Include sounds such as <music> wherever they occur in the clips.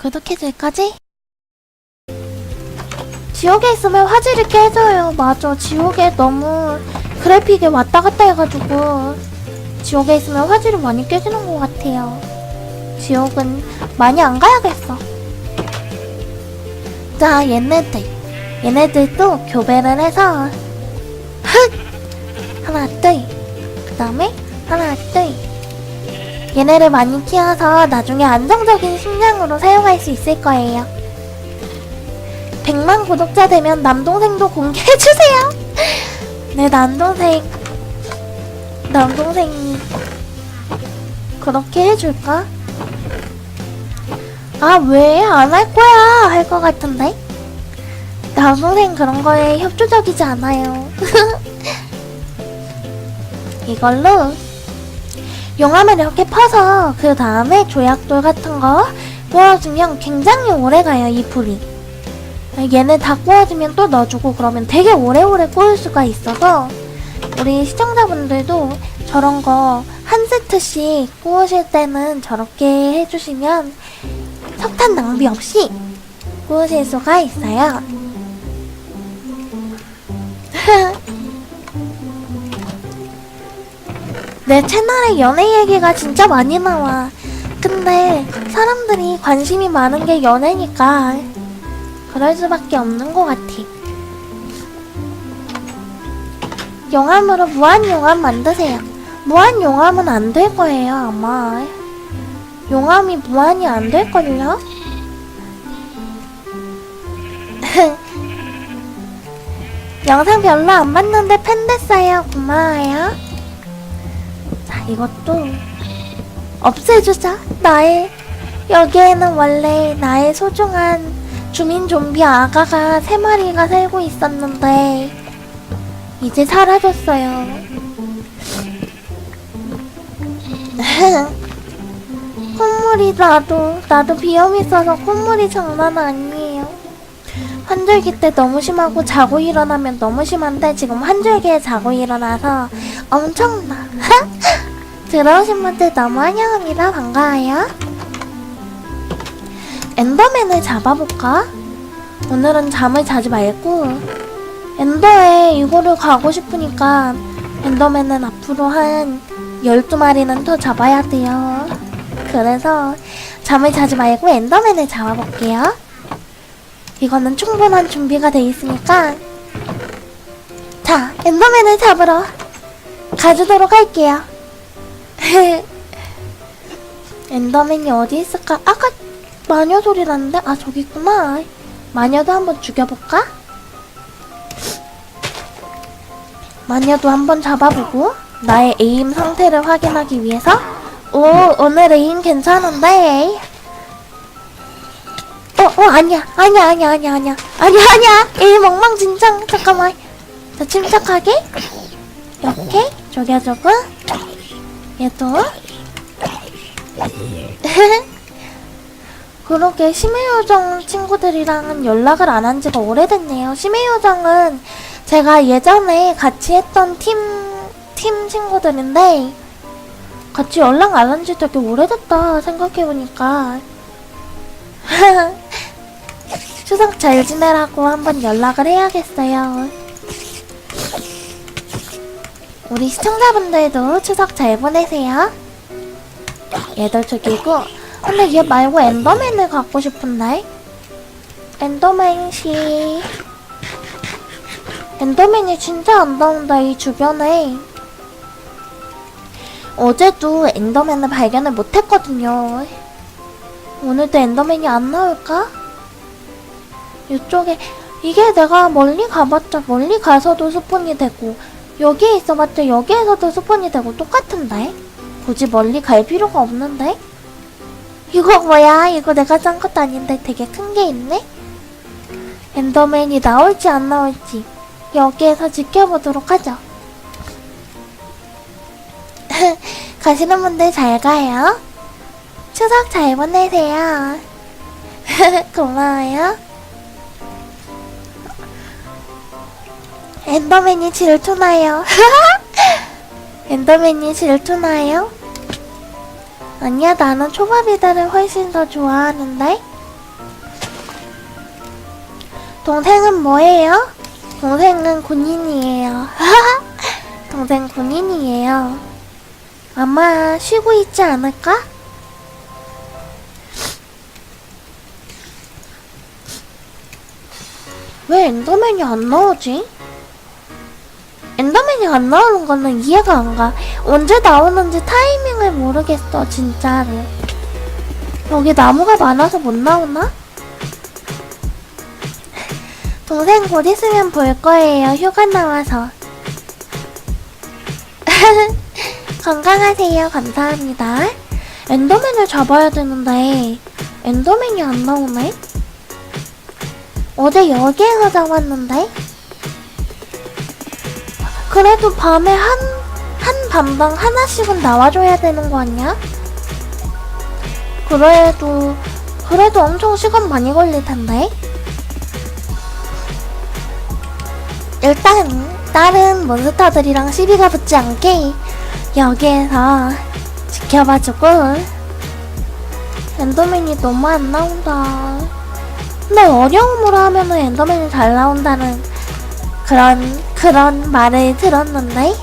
구독해줄 거지? 지옥에 있으면 화질이 깨져요. 맞아. 지옥에 너무 그래픽이 왔다 갔다 해가지고 지옥에 있으면 화질이 많이 깨지는 것 같아요. 지옥은 많이 안 가야겠어. 자, 얘네들. 얘네들도 교배를 해서 흑! <laughs> 하나, 둘. 그 다음에 하나, 둘. 얘네를 많이 키워서 나중에 안정적인 식량으로 사용할 수 있을 거예요. 100만 구독자 되면 남동생도 공개해주세요! 내 <laughs> 남동생, 남동생이 그렇게 해줄까? 아, 왜? 안 할 거야! 할 것 같은데? 남동생 그런 거에 협조적이지 않아요. <laughs> 이걸로 용암을 이렇게 퍼서 그 다음에 조약돌 같은 거 구워주면 굉장히 오래 가요 이 불이. 얘네 다 구워주면 또 넣어주고 그러면 되게 오래오래 구울 수가 있어서 우리 시청자분들도 저런 거 한 세트씩 구우실 때는 저렇게 해주시면 석탄 낭비 없이 구우실 수가 있어요 <laughs> 내 채널에 연애 얘기가 진짜 많이 나와. 근데 사람들이 관심이 많은 게 연애니까 그럴 수밖에 없는 것 같아. 용암으로 무한 용암 만드세요. 무한 용암은 안 될 거예요, 아마. 용암이 무한이 안 될걸요? <laughs> 영상 별로 안 봤는데 팬 됐어요. 고마워요. 자, 이것도 없애주자. 나의 여기에는 원래 나의 소중한 주민 좀비 아가가 세 마리가 살고 있었는데 이제 사라졌어요. <laughs> 콧물이 나도 나도 비염 있어서 콧물이 장난 아니에요. 환절기 때 너무 심하고 자고 일어나면 너무 심한데 지금 환절기에 자고 일어나서 엄청나. <laughs> 들어오신 분들 너무 환영합니다. 반가워요. 엔더맨을 잡아볼까? 오늘은 잠을 자지 말고 엔더에 이거를 가고 싶으니까 엔더맨은 앞으로 한 12마리는 더 잡아야 돼요. 그래서 잠을 자지 말고 엔더맨을 잡아볼게요. 이거는 충분한 준비가 돼 있으니까 자, 엔더맨을 잡으러 가주도록 할게요. <laughs> 엔더맨이 어디 있을까? 아까 마녀 소리 났는데? 아, 저기 있구나. 마녀도 한번 죽여볼까? 마녀도 한번 잡아보고 나의 에임 상태를 확인하기 위해서 오, 오늘 에임 괜찮은데? 어, 어, 아니야. 아니야, 아니야, 아니야, 아니야. 아니야, 아니야. 에임 엉망진창. 잠깐만. 자, 침착하게. 이렇게 쪼개주고 얘도 <laughs> 그러게 심해요정 친구들이랑은 연락을 안 한 지가 오래됐네요. 심해요정은 제가 예전에 같이 했던 팀, 팀 친구들인데 같이 연락 안 한 지 되게 오래됐다 생각해보니까 <laughs> 추석 잘 지내라고 한번 연락을 해야겠어요. 우리 시청자분들도 추석 잘 보내세요. 얘들 죽이고 근데 얘 말고 엔더맨을 갖고 싶은데 엔더맨 씨 엔더맨이 진짜 안 나온다 이 주변에 어제도 엔더맨을 발견을 못했거든요 오늘도 엔더맨이 안 나올까? 이쪽에 이게 내가 멀리 가봤자 멀리 가서도 스폰이 되고 여기에 있어봤자 여기에서도 스폰이 되고 똑같은데? 굳이 멀리 갈 필요가 없는데? 이거 뭐야? 이거 내가 짠 것도 아닌데 되게 큰 게 있네? 엔더맨이 나올지 안 나올지 여기에서 지켜보도록 하죠. <laughs> 가시는 분들 잘 가요. 추석 잘 보내세요. <laughs> 고마워요. 엔더맨이 질투나요. <laughs> 엔더맨이 질투나요? 아니야, 나는 초밥이들을 훨씬 더 좋아하는데? 동생은 뭐예요? 동생은 군인이에요. <laughs> 동생 군인이에요. 아마 쉬고 있지 않을까? 왜 엔더맨이 안 나오지? 엔더맨이 안 나오는 거는 이해가 안 가. 언제 나오는지 타이밍을 모르겠어, 진짜로. 여기 나무가 많아서 못 나오나? <laughs> 동생 곧 있으면 볼 거예요, 휴가 나와서. <laughs> 건강하세요, 감사합니다. 엔더맨을 잡아야 되는데, 엔더맨이 안 나오네? 어제 여기에서 잡았는데? 그래도 밤에 한, 한 밤당 하나씩은 나와줘야 되는 거 아니야? 그래도, 그래도 엄청 시간 많이 걸릴 텐데? 일단, 다른 몬스터들이랑 시비가 붙지 않게 여기에서 지켜봐주고, 엔더맨이 너무 안 나온다. 근데 어려움으로 하면은 엔더맨이 잘 나온다는 그런 그런 말을 들었는데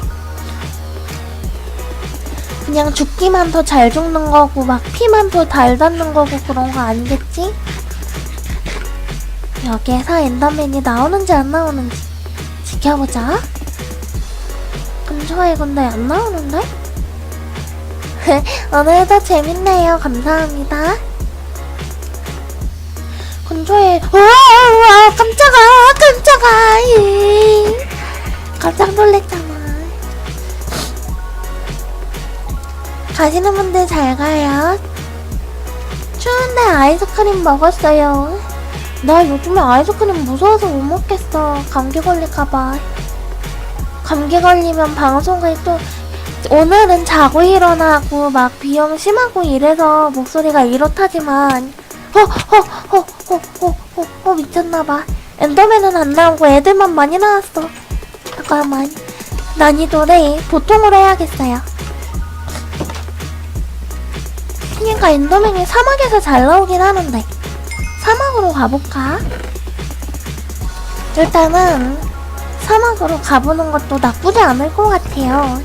그냥 죽기만 더 잘 죽는 거고 막 피만 더 잘 닿는 거고 그런 거 아니겠지? 여기에서 엔더맨이 나오는지 안 나오는지 지켜보자. 근처에 근데 안 나오는데? <laughs> 오늘도 재밌네요. 감사합니다. 근처에 우와 우와 깜짝아 깜짝아 이. 깜짝 놀랬잖아. 가시는 분들 잘 가요. 추운데 아이스크림 먹었어요. 나 요즘에 아이스크림 무서워서 못 먹겠어. 감기 걸릴까봐. 감기 걸리면 방송을 또 오늘은 자고 일어나고 막 비염 심하고 이래서 목소리가 이렇다지만. 허허허허허허 미쳤나봐. 엔더맨은 안 나오고 애들만 많이 나왔어 잠깐만 난이도를 보통으로 해야겠어요. 그러니까 엔더맨이 사막에서 잘 나오긴 하는데 사막으로 가볼까? 일단은 사막으로 가보는 것도 나쁘지 않을 것 같아요.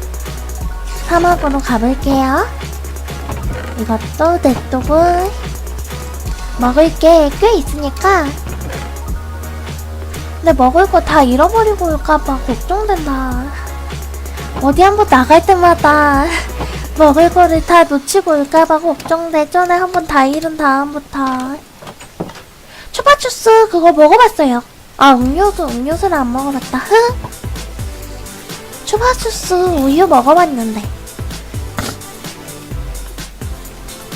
사막으로 가볼게요. 이것도 냅두고 먹을 게 꽤 있으니까 근데 먹을 거 다 잃어버리고 올까봐 걱정된다. 어디 한번 나갈 때마다 <laughs> 먹을 거를 다 놓치고 올까봐 걱정돼 전에 한번 다 잃은 다음부터. 추파추스 그거 먹어봤어요? 아 음료수 음료수는 안 먹어봤다. 흐 추파추스 우유 먹어봤는데.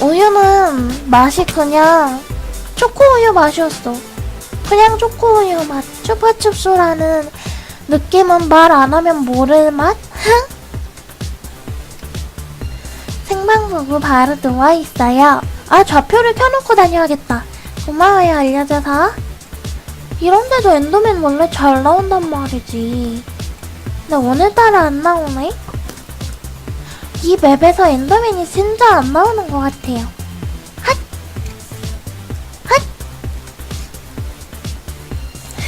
우유는 맛이 그냥 초코우유 맛이었어. 그냥 초코우유 맛. 추파춥스라는 느낌은 말 안 하면 모를 맛? 생방송으로 바로 누워 있어요. 아 좌표를 켜놓고 다녀야겠다. 고마워요 알려줘서. 이런데도 엔더맨 원래 잘 나온단 말이지. 근데 오늘따라 안 나오네? 이 맵에서 엔더맨이 진짜 안 나오는 것 같아요.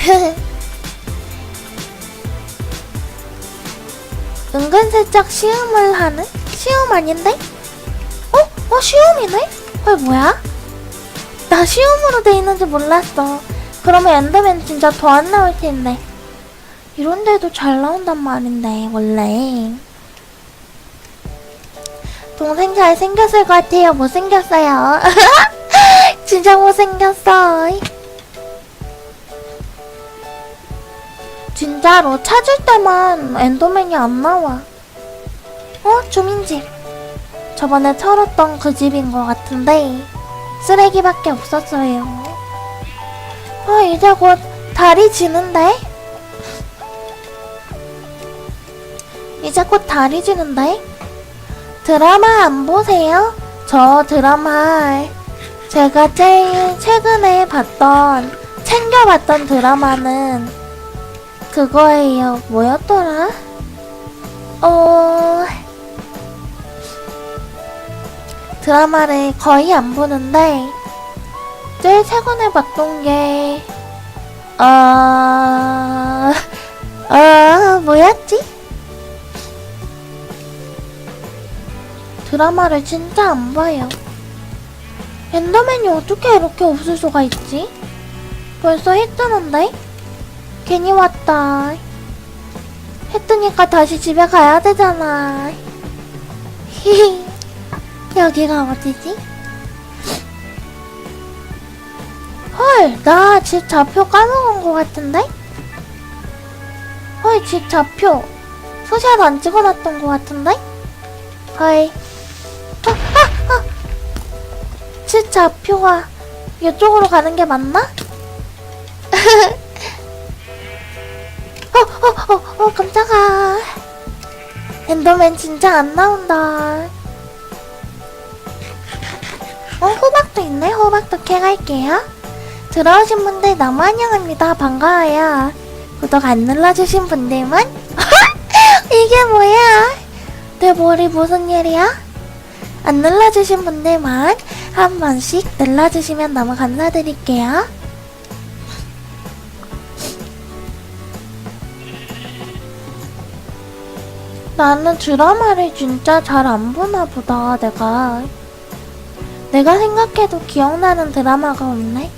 <laughs> 은근슬쩍 시음을 하는? 시음 아닌데? 어? 어, 시음이네? 헐, 뭐야? 나 시음으로 돼 있는지 몰랐어. 그러면 엔더맨 진짜 더 안 나올 텐데. 이런데도 잘 나온단 말인데, 원래. 동생 잘 생겼을 것 같아요. 못생겼어요. <laughs> 진짜 못생겼어. 진짜로 찾을 때만 엔더맨이 안 나와. 어? 주민집. 저번에 털었던 그 집인 것 같은데 쓰레기밖에 없었어요. 어, 이제 곧 달이 지는데? 이제 곧 달이 지는데? 드라마 안 보세요? 저 드라마 제가 제일 최근에 봤던 챙겨봤던 드라마는 그거예요. 뭐였더라? 어 드라마를 거의 안 보는데 제일 최근에 봤던 게 아, 아, 뭐였지? 드라마를 진짜 안 봐요. 엔더맨이 어떻게 이렇게 없을 수가 있지? 벌써 해 뜨는데? 괜히 왔다. 해 뜨니까 다시 집에 가야 되잖아. 히히. 여기가 어디지? 헐, 나 집 좌표 까먹은 것 같은데? 헐, 집 좌표. 소샷 안 찍어놨던 것 같은데? 헐. 아, 아, 아. 집 좌표가 이쪽으로 가는 게 맞나? <laughs> 어, 어, 어, 어, 깜짝아. 엔더맨 진짜 안 나온다. 어, 호박도 있네. 호박도 캐갈게요. 들어오신 분들 너무 환영합니다. 반가워요. 구독 안 눌러주신 분들만? <laughs> 이게 뭐야? 내 머리 무슨 일이야? 안 눌러주신 분들만 한 번씩 눌러주시면 너무 감사드릴게요. 나는 드라마를 진짜 잘 안 보나 보다, 내가. 내가 생각해도 기억나는 드라마가 없네.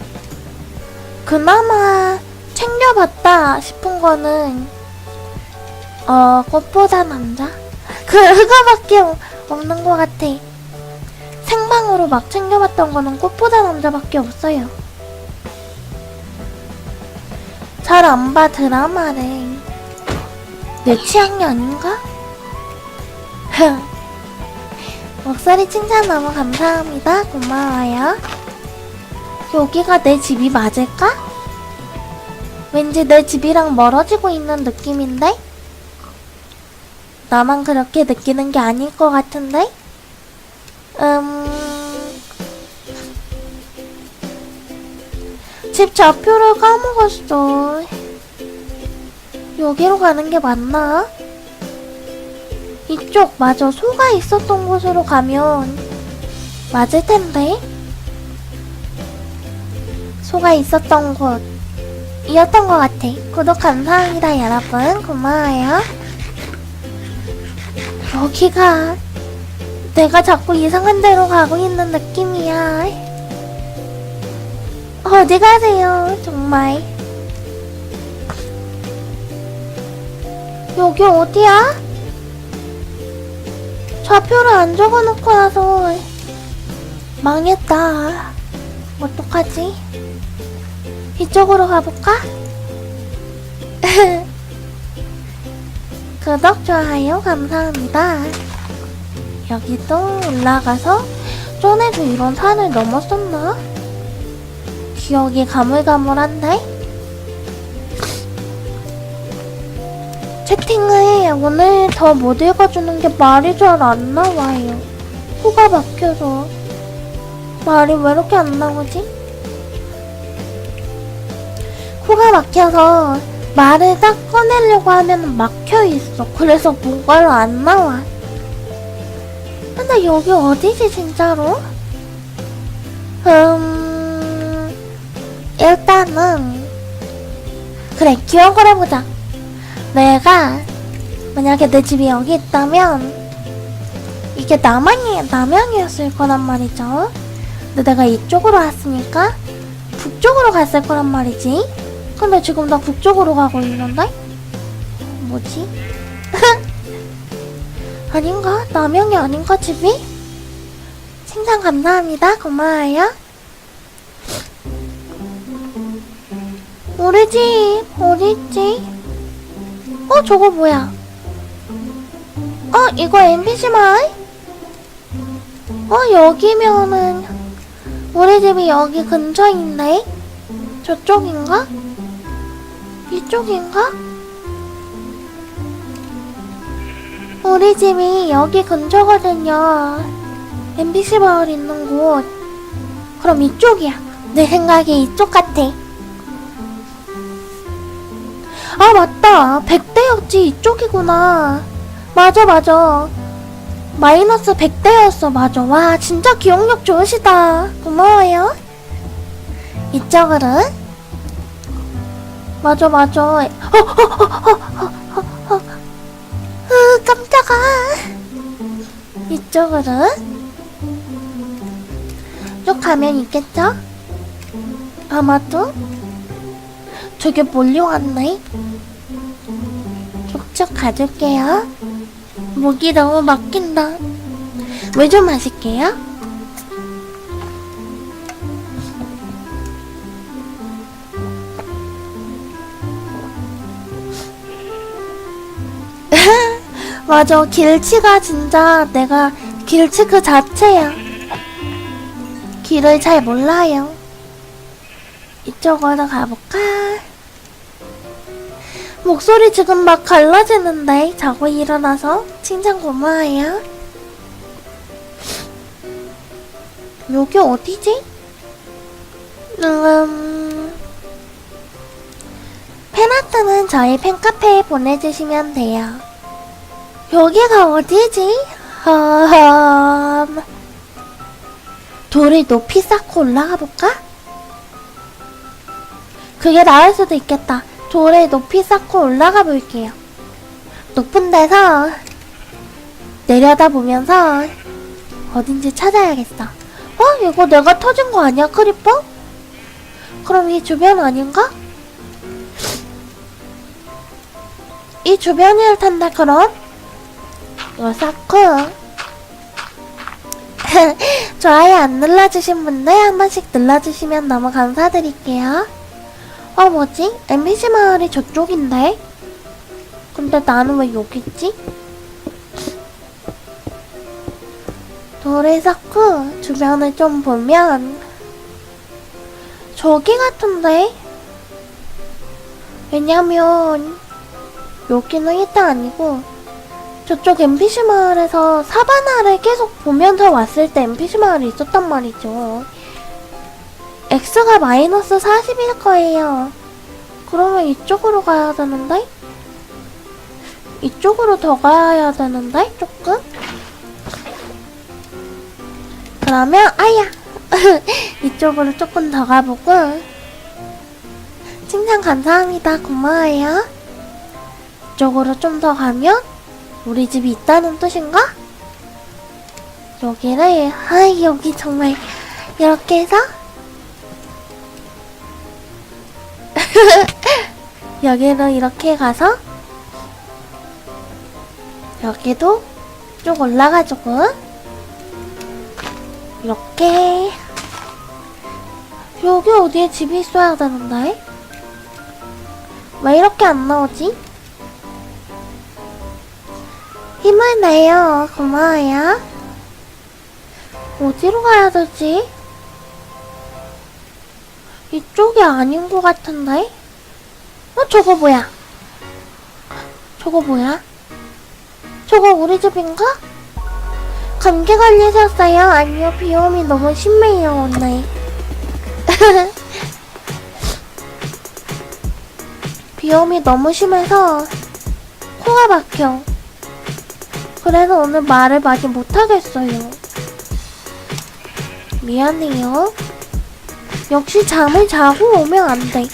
그나마 챙겨봤다 싶은 거는, 어, 꽃보다 남자? 그, <laughs> 그거밖에 없는 것 같아. 생방으로 막 챙겨봤던 거는 꽃보다 남자밖에 없어요. 잘 안 봐, 드라마를. 내 취향이 아닌가? <laughs> 목소리 칭찬 너무 감사합니다. 고마워요. 여기가 내 집이 맞을까? 왠지 내 집이랑 멀어지고 있는 느낌인데? 나만 그렇게 느끼는 게 아닐 것 같은데? 음... 집 좌표를 까먹었어. 여기로 가는 게 맞나? 이쪽 맞아 소가 있었던 곳으로 가면 맞을 텐데? 소가 있었던 곳 이었던 것 같아. 구독 감사합니다 여러분. 고마워요. 여기가 내가 자꾸 이상한 데로 가고 있는 느낌이야. 어디 가세요 정말? 여기 어디야? 좌표를 안 적어놓고 나서 망했다. 어떡하지? 이쪽으로 가볼까? <laughs> 구독, 좋아요 감사합니다. 여기 또 올라가서 전에도 이런 산을 넘었었나? 기억이 가물가물한데? 채팅을 오늘 더못 읽어주는 게 말이 잘 안 나와요. 코가 막혀서. 말이 왜 이렇게 안 나오지? 코가 막혀서 말을 딱 꺼내려고 하면 막혀 있어. 그래서 뭔가로 안 나와. 근데 여기 어디지, 진짜로? 음, 일단은, 그래, 기억을 해보자. 내가 만약에 내 집이 여기 있다면 이게 남양이 남양이었을 거란 말이죠. 근데 내가 이쪽으로 왔으니까 북쪽으로 갔을 거란 말이지. 근데 지금 나 북쪽으로 가고 있는데 뭐지? <laughs> 아닌가? 남양이 아닌가 집이? 칭찬 감사합니다. 고마워요. 우리 집 어디 있지? 어, 저거 뭐야? 어, 이거 MBC 마을? 어, 여기면은, 우리 집이 여기 근처에 있네? 저쪽인가? 이쪽인가? 우리 집이 여기 근처거든요. MBC 마을 있는 곳. 그럼 이쪽이야. 내 생각에 이쪽 같아. 아 맞다 100대였지 이쪽이구나 맞아 맞아 마이너스 100대였어 맞아 와 진짜 기억력 좋으시다 고마워요 이쪽으로 맞아, 맞아. 어, 어, 어, 어. 으, 깜짝아. 이쪽으로. 쭉 가면 있겠죠? 아마도? 되게 멀리 왔네. 쭉쭉 가줄게요. 목이 너무 막힌다. 물 좀 마실게요. <laughs> 맞아, 길치가 진짜 내가 길치 그 자체야. 길을 잘 몰라요. 이쪽으로 가볼까? 목소리 지금 막 갈라지는데 자고 일어나서 칭찬 고마워요. 여기 어디지? 음... 팬아트는 저희 팬카페에 보내주시면 돼요. 여기가 어디지? 음... 돌을 높이 쌓고 올라가 볼까? 그게 나을 수도 있겠다. 돌을 높이 쌓고 올라가 볼게요. 높은 데서 내려다 보면서 어딘지 찾아야겠어. 어? 이거 내가 터진 거 아니야, 크리퍼? 그럼 이 주변 아닌가? 이 주변을 탄다, 그럼? 이거 쌓고 <laughs> 좋아요 안 눌러주신 분들 한 번씩 눌러주시면 너무 감사드릴게요. 어, 뭐지? NPC 마을이 저쪽인데? 근데 나는 왜 여기 있지? 돌을 쌓고 주변을 좀 보면 저기 같은데? 왜냐면 여기는 일단 아니고 저쪽 NPC 마을에서 사바나를 계속 보면서 왔을 때 NPC 마을이 있었단 말이죠. X가 마이너스 40일 거예요. 그러면 이쪽으로 가야 되는데? 이쪽으로 더 가야 되는데? 조금? 그러면, 아야! <laughs> 이쪽으로 조금 더 가보고. 칭찬 감사합니다. 고마워요. 이쪽으로 좀 더 가면, 우리 집이 있다는 뜻인가? 여기를, 아 여기 정말, 이렇게 해서, <laughs> 여기로 이렇게 가서 여기도 쭉 올라가지고 이렇게 여기 어디에 집이 있어야 되는데 왜 이렇게 안 나오지? 힘을 내요 고마워요 어디로 가야 되지? 이쪽이 아닌 것 같은데? 어, 저거 뭐야? 저거 뭐야? 저거 우리 집인가? 감기 걸리셨어요? 아니요, 비염이 너무 심해요, 오늘. <laughs> 비염이 너무 심해서 코가 막혀. 그래서 오늘 말을 많이 못하겠어요. 미안해요. 역시 잠을 자고 오면 안 돼.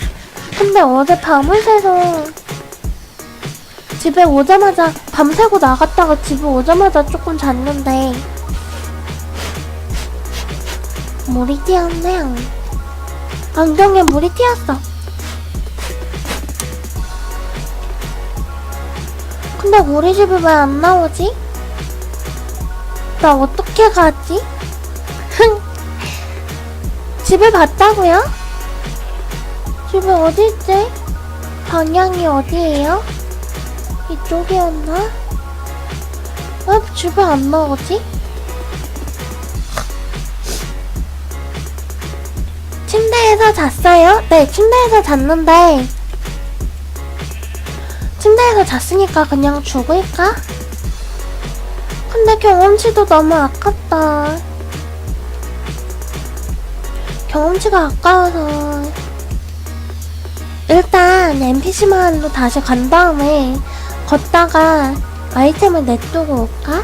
근데 어제 밤을 새서 집에 오자마자 밤새고 나갔다가 집에 오자마자 조금 잤는데 물이 튀었네. 안경에 물이 튀었어. 근데 우리 집에 왜 안 나오지? 나 어떻게 가지? 흥. 집을 봤다고요? 집이 어디 있지? 방향이 어디예요? 이쪽이었나? 왜 집에 안 나오지? 침대에서 잤어요? 네, 침대에서 잤는데 침대에서 잤으니까 그냥 죽을까? 근데 경험치도 너무 아깝다. 경험치가 아까워서 일단 NPC 마을로 다시 간 다음에 걷다가 아이템을 냅두고 올까?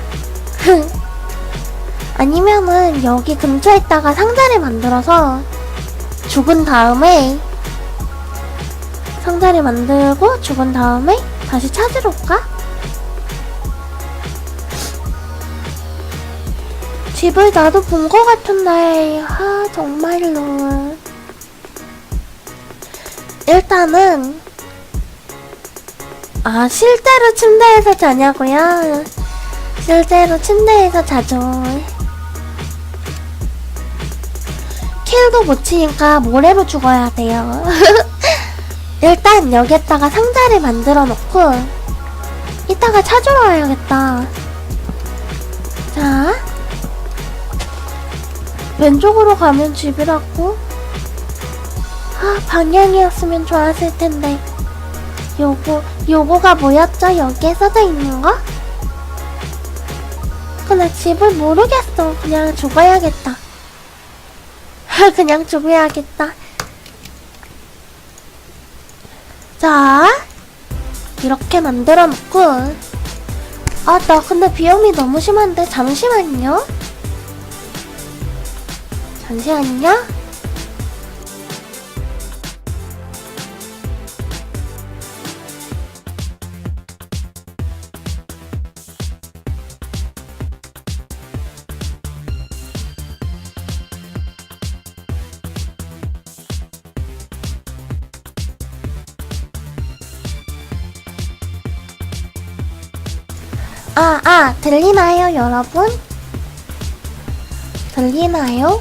<laughs> 아니면은 여기 근처에 있다가 상자를 만들어서 죽은 다음에 상자를 만들고 죽은 다음에 다시 찾으러 올까? 집을 나도 본것 같은데, 아, 정말로. 일단은, 아, 실제로 침대에서 자냐고요? 실제로 침대에서 자죠. 킬도 못 치니까 모래로 죽어야 돼요. <laughs> 일단 여기에다가 상자를 만들어 놓고 이따가 찾으러 와야겠다. 자, 왼쪽으로 가면 집이라고? 아, 방향이었으면 좋았을 텐데. 요거, 요거가 뭐였죠? 여기에 써져 있는 거? 근데 집을 모르겠어. 그냥 죽어야겠다. <laughs> 그냥 죽어야겠다. 자, 이렇게 만들어 놓고. 아, 나 근데 비염이 너무 심한데, 잠시만요. 잠시만요. 아, 아, 들리나요, 여러분? 들리나요?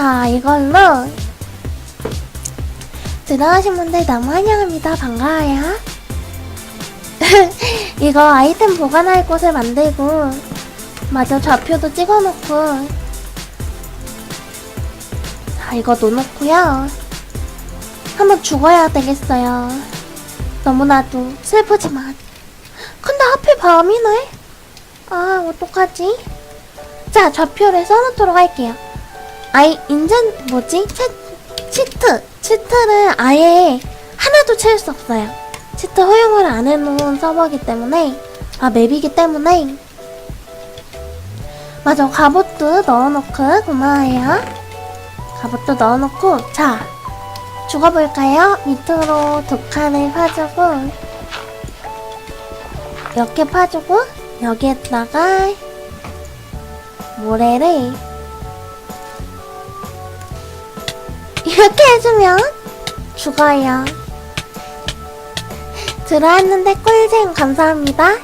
자, 이걸로 들어가신 분들 너무 환영합니다. 반가워요. <laughs> 이거 아이템 보관할 곳을 만들고 마저 좌표도 찍어놓고 자, 이거 놓놓고요. 한번 죽어야 되겠어요. 너무나도 슬프지만 근데 하필 밤이네? 아, 어떡하지? 자, 좌표를 써놓도록 할게요. 아이, 인전, 뭐지? 치, 치트. 치트를 아예 하나도 채울 수 없어요. 치트 허용을 안 해놓은 서버이기 때문에, 아, 맵이기 때문에. 맞아, 갑옷도 넣어놓고, 고마워요. 갑옷도 넣어놓고, 자, 죽어볼까요? 밑으로 두 칸을 파주고, 이렇게 파주고 여기에다가 모래를 이렇게 해주면 죽어요. 들어왔는데 꿀잼 감사합니다.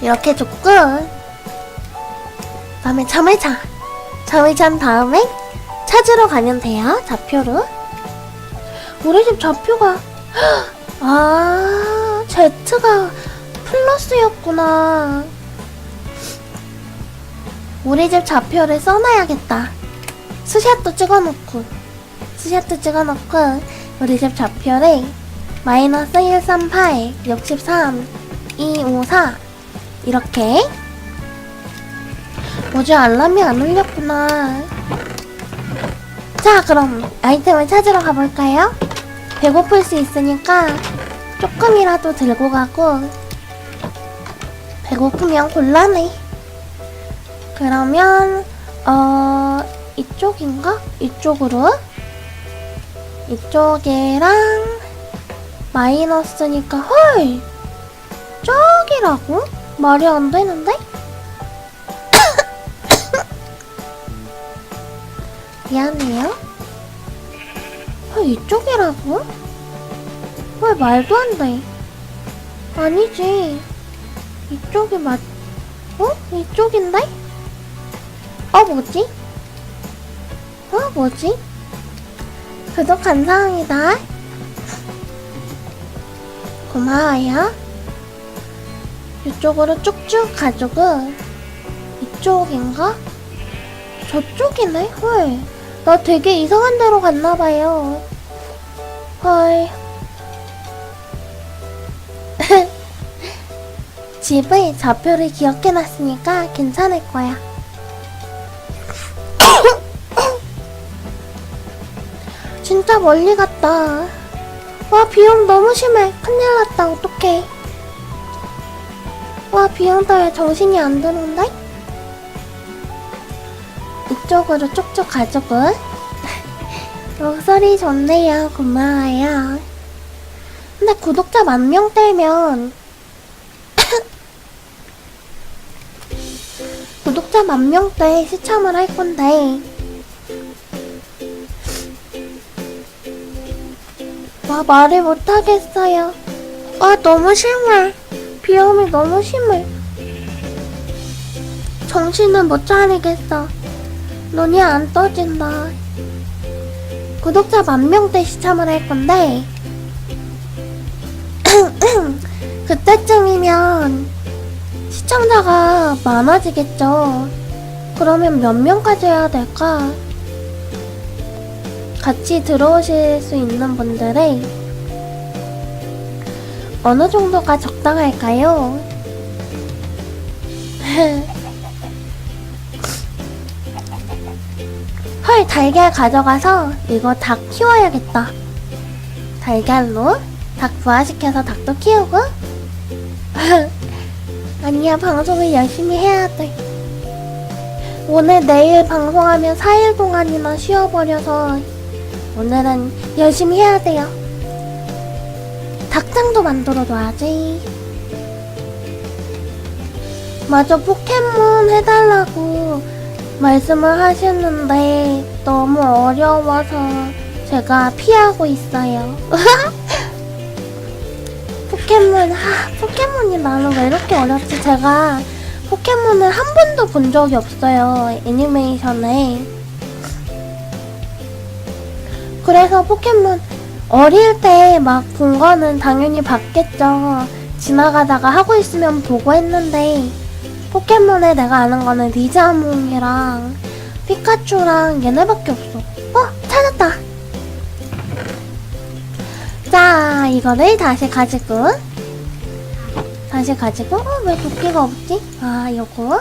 이렇게 줬고 다음에 잠을 자. 잠을 잔 다음에 찾으러 가면 돼요. 좌표로. 우리 집 좌표가 <gasps> 아, Z가 플러스였구나. 우리 집 좌표를 써놔야겠다. 스샷도 찍어놓고, 스샷도 찍어놓고, 우리 집 좌표를 마이너스 138, 63, 254 이렇게 어제 알람이 안 울렸구나. 자, 그럼 아이템을 찾으러 가볼까요? 배고플 수 있으니까 조금이라도 들고 가고 배고프면 곤란해. 그러면 어 이쪽인가? 이쪽으로 이쪽이랑 마이너스니까 헐 저기라고? 말이 안 되는데? <laughs> 미안해요. 헐 이쪽이라고? 왜 말도 안 돼? 아니지. 이쪽이 맞, 어? 이쪽인데? 어, 뭐지? 어, 뭐지? 구독 감사합니다. 고마워요. 이쪽으로 쭉쭉 가지고, 이쪽인가? 저쪽이네? 헐. 나 되게 이상한 데로 갔나봐요. 헐. <laughs> 집의 좌표를 기억해놨으니까 괜찮을 거야. 진짜 멀리 갔다. 와, 비용 너무 심해. 큰일 났다. 어떡해. 와, 비용 때문에 정신이 안 드는데? 이쪽으로 쭉쭉 가지고. 목소리 <laughs> 좋네요. 고마워요. 근데 구독자 만 명 되면 <coughs> 구독자 만 명 때 시참을 할 건데 와 말을 못 하겠어요. 아 너무 심해. 비염이 너무 심해. 정신을 못 차리겠어. 눈이 안 떠진다. 구독자 만 명대 시참을 할 건데 <clears throat> 그때쯤이면 시청자가 많아지겠죠. 그러면 몇 명까지 해야 될까? 같이 들어오실 수 있는 분들의 어느 정도가 적당할까요? <laughs> 헐, 달걀 가져가서 이거 닭 키워야겠다. 달걀로 닭 부화시켜서 닭도 키우고. <laughs> 아니야, 방송을 열심히 해야 돼. 오늘 내일 방송하면 4일 동안이나 쉬어버려서 오늘은 열심히 해야 돼요. 닭장도 만들어 놔야지. 맞아, 포켓몬 해달라고 말씀을 하셨는데 너무 어려워서 제가 피하고 있어요. <laughs> 포켓몬, 하, 포켓몬이 나는 왜 이렇게 어렵지? 제가 포켓몬을 한 번도 본 적이 없어요. 애니메이션에. 그래서 포켓몬 어릴 때 막 본 거는 당연히 봤겠죠. 지나가다가 하고 있으면 보고 했는데 포켓몬에 내가 아는 거는 리자몽이랑 피카츄랑 얘네밖에 없어. 어? 찾았다. 자, 이거를 다시 가지고 다시 가지고 어, 왜 도끼가 없지? 아, 요거